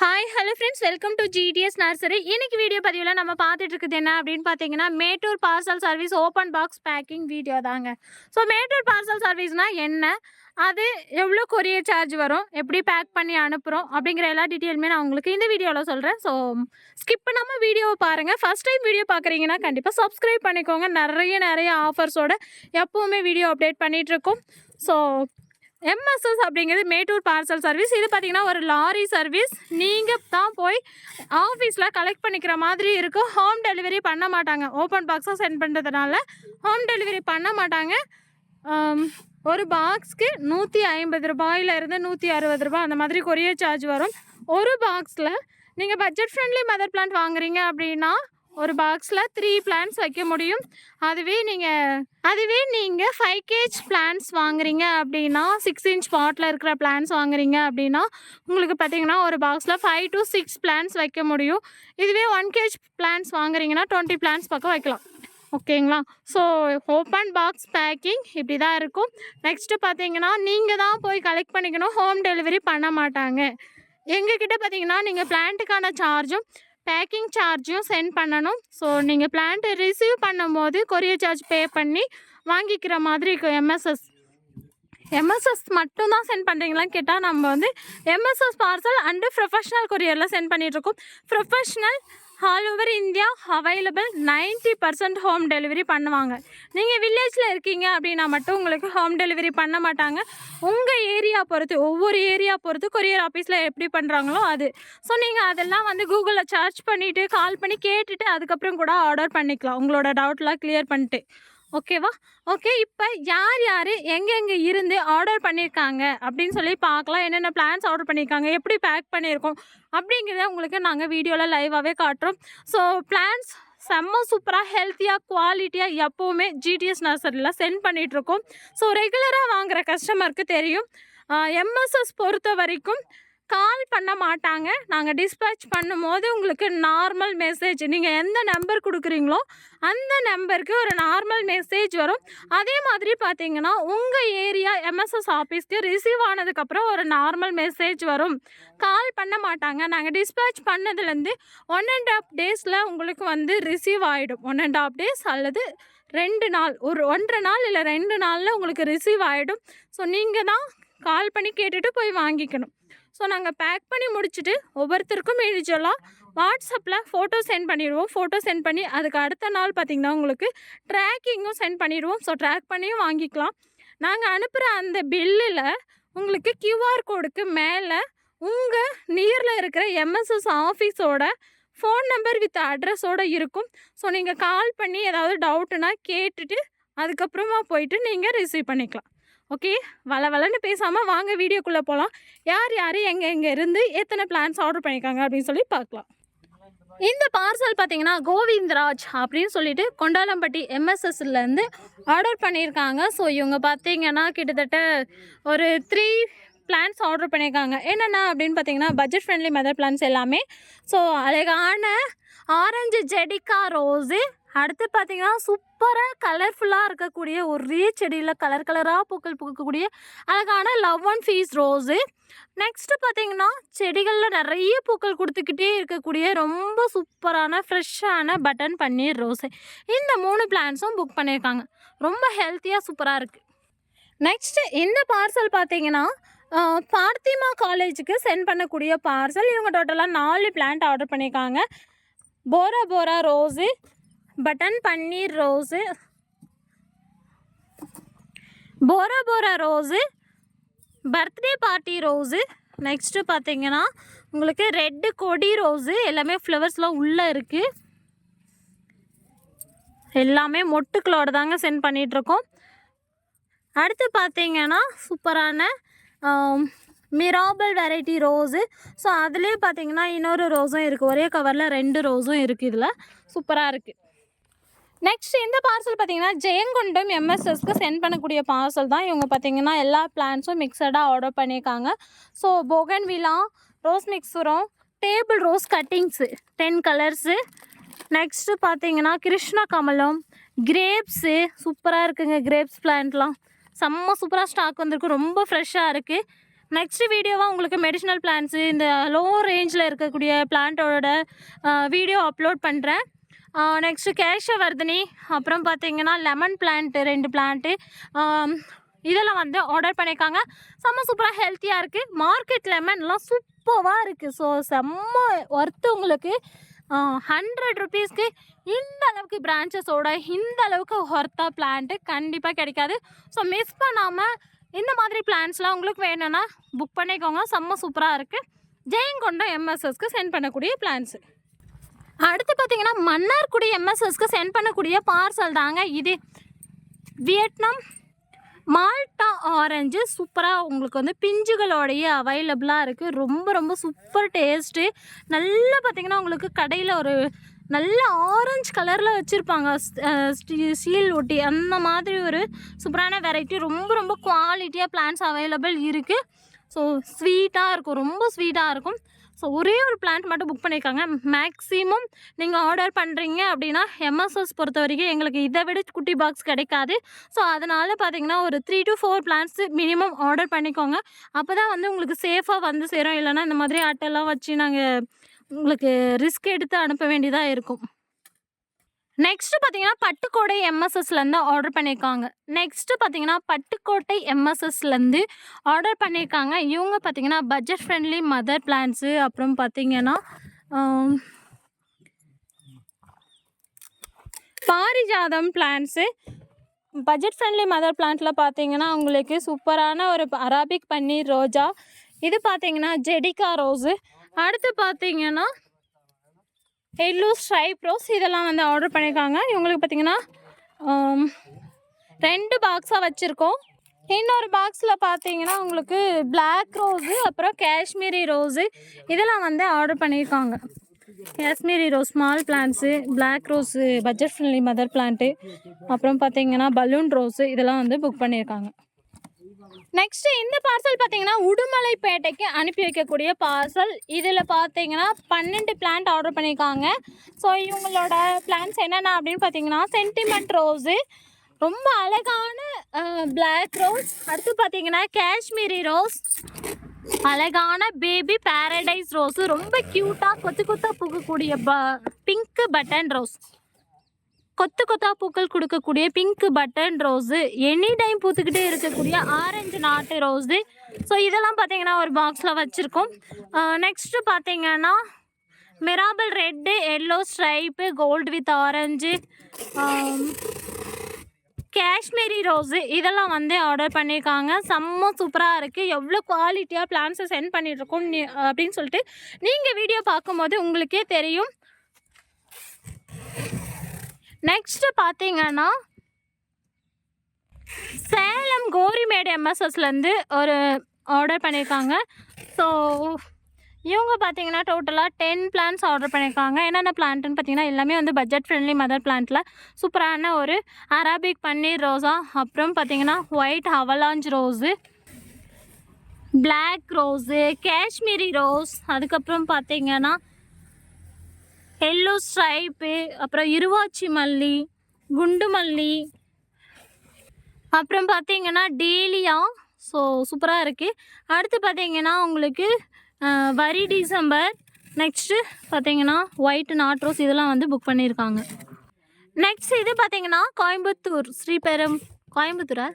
Hi hello friends welcome to GDS nursery இன்னைக்கு video பதிவில் நம்ம பார்த்துட்டு இருக்குது என்ன அப்படின்னு பார்த்தீங்கன்னா Mettur parcel service open box packing video தாங்க. ஸோ மேட்டூர் பார்சல் சர்வீஸ்னால் என்ன? அது எவ்வளோ கொரியர் சார்ஜ் வரும்? எப்படி பேக் பண்ணி அனுப்புகிறோம் அப்படிங்கிற எல்லா டீட்டெயிலுமே நான் உங்களுக்கு இந்த வீடியோவில் சொல்கிறேன் ஸோ ஸ்கிப் பண்ணாமல் வீடியோவை பாருங்கள் ஃபஸ்ட் டைம் வீடியோ பார்க்குறீங்கன்னா கண்டிப்பாக சப்ஸ்கிரைப் பண்ணிக்கோங்க. நிறைய நிறைய ஆஃபர்ஸோட எப்போவுமே வீடியோ அப்டேட் பண்ணிகிட்ருக்கோம் ஸோ எம்எஸ்எஸ் அப்படிங்கிறது மேட்டூர் பார்சல் சர்வீஸ் இது பார்த்தீங்கன்னா ஒரு லாரி சர்வீஸ் நீங்கள் தான் போய் ஆஃபீஸில் கலெக்ட் பண்ணிக்கிற மாதிரி இருக்கும். ஹோம் டெலிவரி பண்ண மாட்டாங்க. ஓப்பன் பாக்ஸாக சென்ட் பண்ணுறதுனால ஹோம் டெலிவரி பண்ண மாட்டாங்க. ஒரு பாக்ஸ்க்கு நூற்றி ஐம்பது ரூபாயிலிருந்து நூற்றி அறுபது ரூபாய் அந்த மாதிரி கொரியர் சார்ஜ் வரும். ஒரு பாக்ஸில் நீங்கள் பட்ஜெட் ஃப்ரெண்ட்லி மதர் பிளான்ட் வாங்குறீங்க அப்படின்னா ஒரு பாக்ஸில் த்ரீ பிளான்ஸ் வைக்க முடியும். அதுவே நீங்கள் அதுவே நீங்கள் ஃபைவ் கேஜ் பிளான்ஸ் வாங்குறீங்க அப்படின்னா சிக்ஸ் இன்ச் பாட்டில் இருக்கிற பிளான்ஸ் வாங்குறீங்க அப்படின்னா உங்களுக்கு பார்த்தீங்கன்னா ஒரு பாக்ஸில் ஃபைவ் டு சிக்ஸ் பிளான்ஸ் வைக்க முடியும். இதுவே ஒன் கேஜ் பிளான்ஸ் வாங்குறீங்கன்னா டுவெண்ட்டி பிளான்ஸ் பக்கம் வைக்கலாம். ஓகேங்களா? ஸோ ஓப்பன் பாக்ஸ் பேக்கிங் இப்படி தான் இருக்கும். நெக்ஸ்ட்டு பார்த்தீங்கன்னா நீங்கள் தான் போய் கலெக்ட் பண்ணிக்கணும். ஹோம் டெலிவரி பண்ண மாட்டாங்க. எங்ககிட்ட பார்த்தீங்கன்னா நீங்கள் பிளான்ட்டுக்கான சார்ஜும் பேக்கிங் சார்ஜும் சென்ட் பண்ணணும். ஸோ நீங்கள் பிளான்ட்டு ரிசீவ் பண்ணும்போது கொரியர் சார்ஜ் பே பண்ணி வாங்கிக்கிற மாதிரி இருக்கும் எம்எஸ்எஸ் எம்எஸ்எஸ் மட்டும் தான் சென்ட் பண்ணுறீங்களான்னு கேட்டால் நம்ம வந்து எம்எஸ்எஸ் பார்சல் அண்டு ப்ரொஃபஷ்னல் கொரியரில் சென்ட் பண்ணிகிட்ருக்கோம் professional all over India available 90% percent home delivery பண்ணுவாங்க. நீங்கள் வில்லேஜில் இருக்கீங்க அப்படின்னா மட்டும் உங்களுக்கு ஹோம் டெலிவரி பண்ண மாட்டாங்க. உங்கள் ஏரியா பொறுத்து ஒவ்வொரு ஏரியா பொறுத்து கொரியர் ஆஃபீஸில் எப்படி பண்ணுறாங்களோ அது. ஸோ நீங்கள் அதெல்லாம் வந்து கூகுளில் சர்ச் பண்ணிவிட்டு கால் பண்ணி கேட்டுட்டு அதுக்கப்புறம் கூட ஆர்டர் பண்ணிக்கலாம். உங்களோட டவுட்லாம் கிளியர் பண்ணிட்டு. ஓகேவா? ஓகே இப்போ யார் யார் எங்கெங்கே இருந்து ஆர்டர் பண்ணியிருக்காங்க அப்படின்னு சொல்லி பார்க்கலாம். என்னென்ன பிளான்ஸ் ஆர்டர் பண்ணியிருக்காங்க எப்படி பேக் பண்ணியிருக்கோம் அப்படிங்கிறத உங்களுக்கு நாங்கள் வீடியோவில் லைவாகவே காட்டுறோம். ஸோ பிளான்ஸ் செம்ம சூப்பராக ஹெல்த்தியாக குவாலிட்டியாக எப்போவுமே ஜிடிஎஸ் நர்சரியில் சென்ட் பண்ணிகிட்ருக்கோம் ஸோ ரெகுலராக வாங்குகிற கஸ்டமருக்கு தெரியும். எம்எஸ்எஸ் பொறுத்த வரைக்கும் கால் பண்ண மாட்டாங்க. நாங்கள் டிஸ்பேச் பண்ணும்போது உங்களுக்கு நார்மல் மெசேஜ் நீங்கள் எந்த நம்பர் கொடுக்குறீங்களோ அந்த நம்பருக்கு ஒரு நார்மல் மெசேஜ் வரும். அதே மாதிரி பார்த்தீங்கன்னா உங்கள் ஏரியா எம்எஸ்எஸ் ஆஃபீஸ்க்கு ரிசீவ் ஆனதுக்கப்புறம் ஒரு நார்மல் மெசேஜ் வரும். கால் பண்ண மாட்டாங்க. நாங்கள் டிஸ்பேச் பண்ணதுலேருந்து ஒன் அண்ட் ஆஃப் டேஸில் உங்களுக்கு வந்து ரிசீவ் ஆகிடும் ஒன் அண்ட் ஆஃப் டேஸ் அல்லது ரெண்டு நாள். ஒரு ஒன்றரை நாள் இல்லை ரெண்டு நாளில் உங்களுக்கு ரிசீவ் ஆகிடும் ஸோ நீங்கள் தான் கால் பண்ணி கேட்டுட்டு போய் வாங்கிக்கணும். ஸோ நாங்கள் பேக் பண்ணி முடிச்சுட்டு ஒவ்வொருத்தருக்கும் இண்டிவிஜுவலாக வாட்ஸ்அப்பில் ஃபோட்டோ சென்ட் பண்ணிடுவோம். ஃபோட்டோ சென்ட் பண்ணி அதுக்கு அடுத்த நாள் பார்த்திங்கன்னா உங்களுக்கு ட்ராக்கிங்கும் சென்ட் பண்ணிடுவோம். ஸோ ட்ராக் பண்ணியும் வாங்கிக்கலாம். நாங்கள் அனுப்புகிற அந்த பில்லில் உங்களுக்கு கியூஆர் கோடுக்கு மேலே உங்கள் நியரில் இருக்கிற எம்எஸ்எஸ் ஆஃபீஸோட ஃபோன் நம்பர் வித் அட்ரஸோடு இருக்கும். ஸோ நீங்கள் கால் பண்ணி ஏதாவது டவுட்டுனா கேட்டுட்டு அதுக்கப்புறமா போயிட்டு நீங்கள் ரிசீவ் பண்ணிக்கலாம். ஓகே? வள வளன்னு பேசாமல் வாங்க வீடியோக்குள்ளே போகலாம் யார் யார் எங்கே எங்கே இருந்து எத்தனை பிளான்ஸ் ஆர்டர் பண்ணியிருக்காங்க அப்படின்னு சொல்லி பார்க்கலாம். இந்த பார்சல் பார்த்தீங்கன்னா கோவிந்தராஜ் அப்படின்னு சொல்லிட்டு கொண்டாலம்பட்டி எம்எஸ்எஸ்லேருந்து ஆர்டர் பண்ணியிருக்காங்க ஸோ இவங்க பார்த்தீங்கன்னா கிட்டத்தட்ட ஒரு த்ரீ பிளான்ஸ் ஆர்டர் பண்ணியிருக்காங்க என்னென்ன அப்படின்னு பார்த்தீங்கன்னா பட்ஜெட் ஃப்ரெண்ட்லி மெதர் பிளான்ஸ் எல்லாமே. ஸோ அழகான ஆரஞ்சு ஜெடிக்கா ரோஸு அடுத்து பார்த்தீங்கன்னா சூப்பராக கலர்ஃபுல்லாக இருக்கக்கூடிய ஒரே செடியில் கலர் கலராக பூக்கள் பூக்கக்கூடிய அழகான love and peace rose next பார்த்தீங்கன்னா செடிகளில் நிறைய பூக்கள் கொடுத்துக்கிட்டே இருக்கக்கூடிய ரொம்ப சூப்பரான ஃப்ரெஷ்ஷான பட்டன் பன்னீர் ரோஸு இந்த மூணு பிளான்ஸும் புக் பண்ணியிருக்காங்க. ரொம்ப ஹெல்த்தியாக சூப்பராக இருக்குது நெக்ஸ்ட்டு இந்த பார்சல் பார்த்தீங்கன்னா பார்த்திமா காலேஜுக்கு சென்ட் பண்ணக்கூடிய பார்சல் இவங்க டோட்டலாக நாலு பிளான்ட் ஆர்டர் பண்ணியிருக்காங்க. போரா போரா ரோஸு பட்டன் பன்னீர் rose Bora Bora rose birthday party rose next பார்த்தீங்கன்னா உங்களுக்கு ரெட்டு கொடி ரோஸு எல்லாமே ஃப்ளவர்ஸ்லாம் உள்ளே இருக்குது எல்லாமே மொட்டுக்களோட தாங்க சென்ட் பண்ணிகிட்ருக்கோம் அடுத்து பார்த்தீங்கன்னா சூப்பரான மிராபல் வெரைட்டி ரோஸு ஸோ அதுலேயே பார்த்தீங்கன்னா இன்னொரு ரோஸும் இருக்குது ஒரே கவரில் ரெண்டு ரோஸும் இருக்குது இதில். சூப்பராக இருக்குது நெக்ஸ்ட் இந்த பார்சல் பார்த்தீங்கன்னா ஜெயங்கொண்டம் எம்எஸ்எஸ்க்கு சென்ட் பண்ணக்கூடிய பார்சல் தான். இவங்க பார்த்தீங்கன்னா எல்லா பிளான்ஸும் மிக்சடாக ஆர்டர் பண்ணியிருக்காங்க. So bougainvillea rose மிக்சரும் table rose cuttings ten colours next பார்த்தீங்கன்னா கிருஷ்ண கமலம் கிரேப்ஸு சூப்பராக இருக்குங்க கிரேப்ஸ் பிளான்ட்லாம் செம்ம சூப்பராக ஸ்டாக் வந்திருக்கு. ரொம்ப ஃப்ரெஷ்ஷாக இருக்குது நெக்ஸ்ட் வீடியோவாக உங்களுக்கு மெடிஷனல் பிளான்ஸு இந்த லோ ரேஞ்சில் இருக்கக்கூடிய பிளான்ட்டோட வீடியோ அப்லோட் பண்ணுறேன் நெக்ஸ்ட்டு கேஷவர்தினி அப்புறம் பார்த்தீங்கன்னா லெமன் பிளான்ட்டு ரெண்டு பிளான்ட்டு இதெல்லாம் வந்து ஆர்டர் பண்ணியிருக்காங்க. செம்ம சூப்பராக ஹெல்த்தியாக இருக்குது மார்க்கெட் லெமன்லாம் சூப்பராக இருக்குது ஸோ செம்ம ஒர்த்து உங்களுக்கு. ஹண்ட்ரட் ருபீஸ்க்கு இந்த அளவுக்கு பிரான்ச்சஸோட இந்த அளவுக்கு ஒர்த்தா பிளான்ட்டு கண்டிப்பாக கிடைக்காது. ஸோ மிஸ் பண்ணாமல் இந்த மாதிரி பிளான்ஸ்லாம் உங்களுக்கு வேணும்னா புக் பண்ணிக்கோங்க. செம்ம சூப்பராக இருக்குது ஜெயங்கொண்டம் எம்எஸ்எஸ்க்கு சென்ட் பண்ணக்கூடிய பிளான்ஸு அடுத்து பார்த்தீங்கன்னா மன்னார்குடி எம்எஸ்எஸ்க்கு சென்ட் பண்ணக்கூடிய பார்சல் தாங்க இது. வியட்நாம் மால்டா ஆரஞ்சு சூப்பராக உங்களுக்கு வந்து பிஞ்சுகளோடைய அவைலபிளாக இருக்குது ரொம்ப ரொம்ப சூப்பர் டேஸ்ட்டு நல்லா பார்த்தீங்கன்னா உங்களுக்கு கடையில் ஒரு நல்ல ஆரஞ்சு கலரில் வச்சுருப்பாங்க. சீல் ஒட்டி அந்த மாதிரி ஒரு சூப்பரான வெரைட்டி ரொம்ப ரொம்ப குவாலிட்டியாக பிளான்ஸ் அவைலபிள் இருக்குது ஸோ ஸ்வீட்டாக இருக்கும். ரொம்ப ஸ்வீட்டாக இருக்கும். ஸோ ஒரே ஒரு பிளான்ட் மட்டும் புக் பண்ணியிருக்காங்க மேக்ஸிமம் நீங்கள் ஆர்டர் பண்ணுறீங்க அப்படின்னா எம்எஸ்எஸ் பொறுத்த வரைக்கும் எங்களுக்கு இதை விட குட்டி பாக்ஸ் கிடைக்காது. ஸோ அதனால் பார்த்தீங்கன்னா ஒரு three to four plants minimum order பண்ணிக்கோங்க. அப்போ தான் வந்து உங்களுக்கு சேஃபாக வந்து சேரும். இல்லைன்னா இந்த மாதிரி அட்டைலாம் வச்சு நாங்கள் உங்களுக்கு ரிஸ்க் எடுத்து அனுப்ப வேண்டியதாக இருக்கும். நெக்ஸ்ட் பார்த்தீங்கன்னா பட்டுக்கோட்டை எம்எஸ்எஸ்லேருந்து ஆர்டர் பண்ணியிருக்காங்க நெக்ஸ்ட்டு பார்த்தீங்கன்னா பட்டுக்கோட்டை எம்எஸ்எஸ்லேருந்து ஆர்டர் பண்ணியிருக்காங்க இவங்க பார்த்தீங்கன்னா பட்ஜெட் ஃப்ரெண்ட்லி மதர் பிளான்ஸு அப்புறம் பார்த்தீங்கன்னா பாரிஜாதம் பிளான்ஸு பட்ஜெட் ஃப்ரெண்ட்லி மதர் பிளான்ட்டில் பார்த்தீங்கன்னா உங்களுக்கு சூப்பரான ஒரு அராபிக் பன்னீர் ரோஜா இது பார்த்தீங்கன்னா ஜெடிகா ரோஸு அடுத்து பார்த்தீங்கன்னா ஹெட்லூஸ் ஸ்ட்ரைப் ரோஸ் இதெல்லாம் வந்து ஆர்டர் பண்ணியிருக்காங்க இவங்களுக்கு பார்த்தீங்கன்னா um, ரெண்டு பாக்ஸாக வச்சுருக்கோம். இன்னொரு பாக்ஸில் பார்த்தீங்கன்னா உங்களுக்கு பிளாக் ரோஸு அப்புறம் காஷ்மீரி ரோஸு இதெல்லாம் வந்து ஆர்டர் பண்ணியிருக்காங்க Kashmiri rose small plants black rose budget friendly mother plant அப்புறம் பார்த்தீங்கன்னா பலூன் ரோஸு இதெல்லாம் வந்து புக் பண்ணியிருக்காங்க நெக்ஸ்ட் இந்த பார்சல் பார்த்தீங்கன்னா உடுமலைப்பேட்டைக்கு அனுப்பி வைக்கக்கூடிய பார்சல் இதில் பார்த்தீங்கன்னா பன்னெண்டு பிளான்ட் ஆர்டர் பண்ணியிருக்காங்க ஸோ இவங்களோட பிளான்ஸ் என்னென்ன அப்படின்னு பார்த்தீங்கன்னா சென்டிமெண்ட் ரோஸு ரொம்ப அழகான பிளாக் ரோஸ் அடுத்து பார்த்தீங்கன்னா காஷ்மீரி ரோஸ் அழகான பேபி பேரடைஸ் ரோஸு ரொம்ப க்யூட்டாக கொத்து கொத்தாக பூக்கக்கூடிய ப பிங்க் பட்டன் ரோஸ் கொத்து கொத்தா பூக்கள் கொடுக்கக்கூடிய pink button rose any time பூத்துக்கிட்டே இருக்கக்கூடிய ஆரஞ்சு நாட்டு ரோஸு ஸோ இதெல்லாம் பார்த்தீங்கன்னா ஒரு பாக்ஸில் வச்சுருக்கோம். நெக்ஸ்ட்டு பார்த்தீங்கன்னா mirabel red yellow stripe gold with orange Kashmiri rose இதெல்லாம் வந்து ஆர்டர் பண்ணியிருக்காங்க செம்ம சூப்பராக இருக்குது எவ்வளோ குவாலிட்டியாக பிளான்ஸை சென்ட் பண்ணிகிட்ருக்கோம் அப்படின்னு சொல்லிட்டு நீங்கள் வீடியோ பார்க்கும்போது உங்களுக்கே தெரியும். நெக்ஸ்ட்டு பார்த்தீங்கன்னா சேலம் கோரிமேடு எம்எஸ்எஸ்லேருந்து ஒரு ஆர்டர் பண்ணியிருக்காங்க ஸோ இவங்க பார்த்தீங்கன்னா டோட்டலாக டென் பிளான்ஸ் ஆர்டர் பண்ணியிருக்காங்க என்னென்ன பிளான்ட்டுன்னு பார்த்தீங்கன்னா எல்லாமே வந்து பட்ஜெட் ஃப்ரெண்ட்லி மதர் பிளான்ட்டில் சூப்பரான ஒரு அராபிக் பன்னீர் ரோஸா அப்புறம் பார்த்தீங்கன்னா white avalanche rose black rose Kashmiri rose அதுக்கப்புறம் பார்த்தீங்கன்னா எல்லோ ஸ்ட்ரைப்பு அப்புறம் இருவாச்சி மல்லி குண்டு மல்லி. அப்புறம் பார்த்தீங்கன்னா டேலியா. ஸோ சூப்பராக இருக்குது அடுத்து பார்த்தீங்கன்னா உங்களுக்கு வரி டிசம்பர். நெக்ஸ்ட்டு பார்த்தீங்கன்னா ஒயிட் நாட் ரோஸ் இதெல்லாம் வந்து புக் பண்ணியிருக்காங்க நெக்ஸ்ட் இது பார்த்தீங்கன்னா கோயம்புத்தூர் ஸ்ரீபெரும் கோயம்புத்தூரா?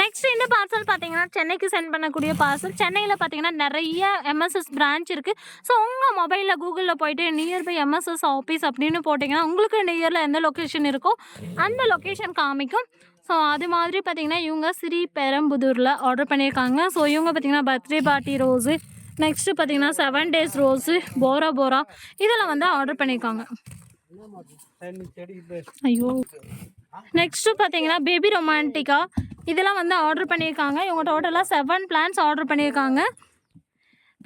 நெக்ஸ்ட் இந்த பார்சல் பார்த்தீங்கன்னா சென்னைக்கு சென்ட் பண்ணக்கூடிய பார்சல் சென்னையில் பார்த்தீங்கன்னா நிறைய எம்எஸ்எஸ் பிரான்ச் இருக்குது ஸோ உங்கள் மொபைலில் கூகுளில் போயிட்டு நியர்பை எம்எஸ்எஸ் ஆஃபீஸ் அப்படின்னு போட்டிங்கன்னா உங்களுக்கு நியரில் எந்த லொக்கேஷன் இருக்கோ அந்த லொக்கேஷன் காமிக்கும். ஸோ அது மாதிரி பார்த்தீங்கன்னா இவங்க ஸ்ரீ பெரம்புதூரில் ஆர்டர் பண்ணியிருக்காங்க. ஸோ இவங்க பார்த்தீங்கன்னா பர்த்டே பார்ட்டி ரோஸு நெக்ஸ்ட்டு பார்த்தீங்கன்னா seven days rose Bora Bora இதெல்லாம் வந்து ஆர்டர் பண்ணியிருக்காங்க. ஐயோ. நெக்ஸ்ட்டு பார்த்தீங்கன்னா பேபி ரொமான்டிக்கா இதெல்லாம் வந்து ஆர்டர் பண்ணியிருக்காங்க. இவங்க டோட்டலாக செவன் பிளான்ஸ் ஆர்டர் பண்ணியிருக்காங்க.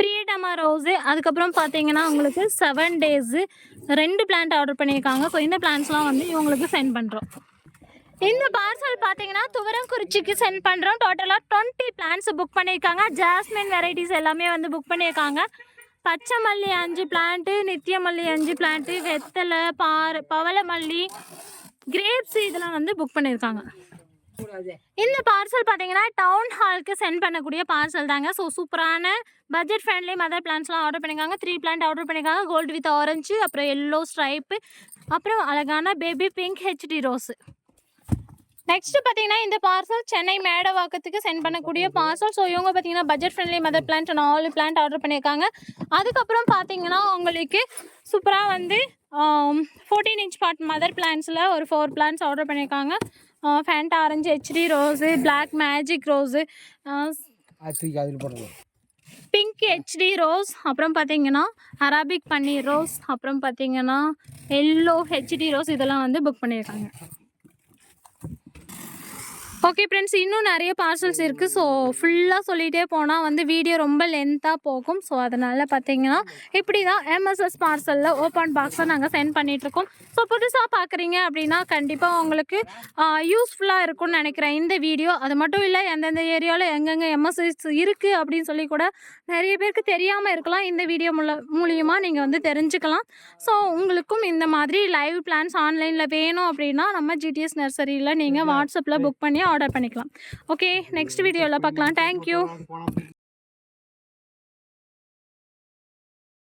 பிரியட்டமா ரோஸு அதுக்கப்புறம் பார்த்தீங்கன்னா உங்களுக்கு செவன் டேஸு ரெண்டு பிளான்ட் ஆர்டர் பண்ணியிருக்காங்க. ஸோ இந்த பிளான்ஸ்லாம் வந்து இவங்களுக்கு சென்ட் பண்ணுறோம் இந்த பார்சல் பார்த்தீங்கன்னா துவரங்குறிச்சிக்கு சென்ட் பண்ணுறோம் டோட்டலாக டுவெண்ட்டி பிளான்ஸ் புக் பண்ணியிருக்காங்க. ஜாஸ்மின் வெரைட்டிஸ் எல்லாமே வந்து புக் பண்ணியிருக்காங்க. பச்சை மல்லி அஞ்சு பிளான்ட்டு நித்திய மல்லி அஞ்சு பிளான்ட்டு வெத்தலை பார் பவளமல்லி கிரேப்ஸ் இதெல்லாம் வந்து புக் பண்ணியிருக்காங்க. இந்த பார்சல் பார்த்தீங்கன்னா டவுன் ஹாலுக்கு சென்ட் பண்ணக்கூடிய பார்சல் தாங்க. ஸோ சூப்பரான பட்ஜெட் ஃப்ரெண்ட்லி மதர் பிளான்ஸ்லாம் ஆர்டர் பண்ணியிருக்காங்க. த்ரீ பிளான்ட் ஆர்டர் பண்ணியிருக்காங்க. கோல்டு வித் ஆரஞ்சு அப்புறம் எல்லோ ஸ்ட்ரைப்பு அப்புறம் அழகான baby pink HD rose next பார்த்தீங்கன்னா இந்த பார்சல் சென்னை மேடவாக்கத்துக்கு சென்ட் பண்ணக்கூடிய பார்சல் ஸோ இவங்க பார்த்தீங்கன்னா பட்ஜெட் ஃப்ரெண்ட்லி மதர் பிளான்ட் நாலு பிளான்ட் ஆர்டர் பண்ணியிருக்காங்க. அதுக்கப்புறம் பார்த்தீங்கன்னா உங்களுக்கு சூப்பராக வந்து ஃபோர்டீன் இன்ச் பாட் மதர் பிளான்ஸில் ஒரு ஃபோர் பிளான்ஸ் ஆர்டர் பண்ணியிருக்காங்க. Fanta orange HD rose black magic rose pink HD rose அப்புறம் பார்த்தீங்கன்னா அரபிக் பன்னீர் ரோஸ் அப்புறம் பார்த்தீங்கன்னா எல்லோ ஹெச்டி ரோஸ் இதெல்லாம் வந்து புக் பண்ணியிருக்காங்க. ஓகே ஃப்ரெண்ட்ஸ் இன்னும் நிறைய பார்சல்ஸ் இருக்குது ஸோ ஃபுல்லாக சொல்லிகிட்டே போனால் வந்து வீடியோ ரொம்ப லென்த்தாக போகும். ஸோ அதனால் பார்த்தீங்கன்னா இப்படி தான் எம்எஸ்எஸ் பார்சலில் ஓப்பன் பாக்ஸை நாங்கள் சென்ட் பண்ணிகிட்ருக்கோம் ஸோ புதுசாக பார்க்குறீங்க அப்படின்னா கண்டிப்பாக உங்களுக்கு யூஸ்ஃபுல்லாக இருக்கும்னு நினைக்கிறேன். இந்த வீடியோ அது மட்டும் இல்லை எந்தெந்த ஏரியாவில் எங்கெங்கே எம்எஸ்எஸ் இருக்குது அப்படின்னு சொல்லி கூட நிறைய பேருக்கு தெரியாமல் இருக்கலாம். இந்த வீடியோ மூல மூலியமாக நீங்கள் வந்து தெரிஞ்சுக்கலாம். ஸோ உங்களுக்கும் இந்த மாதிரி லைவ் பிளான்ஸ் ஆன்லைனில் வேணும் அப்படின்னா நம்ம ஜிடிஎஸ் நர்சரியில் நீங்கள் வாட்ஸ்அப்பில் புக் பண்ணி ஆர்டர் பண்ணிக்கலாம். ஓகே நெக்ஸ்ட் வீடியோவில் பார்க்கலாம். தேங்க்யூ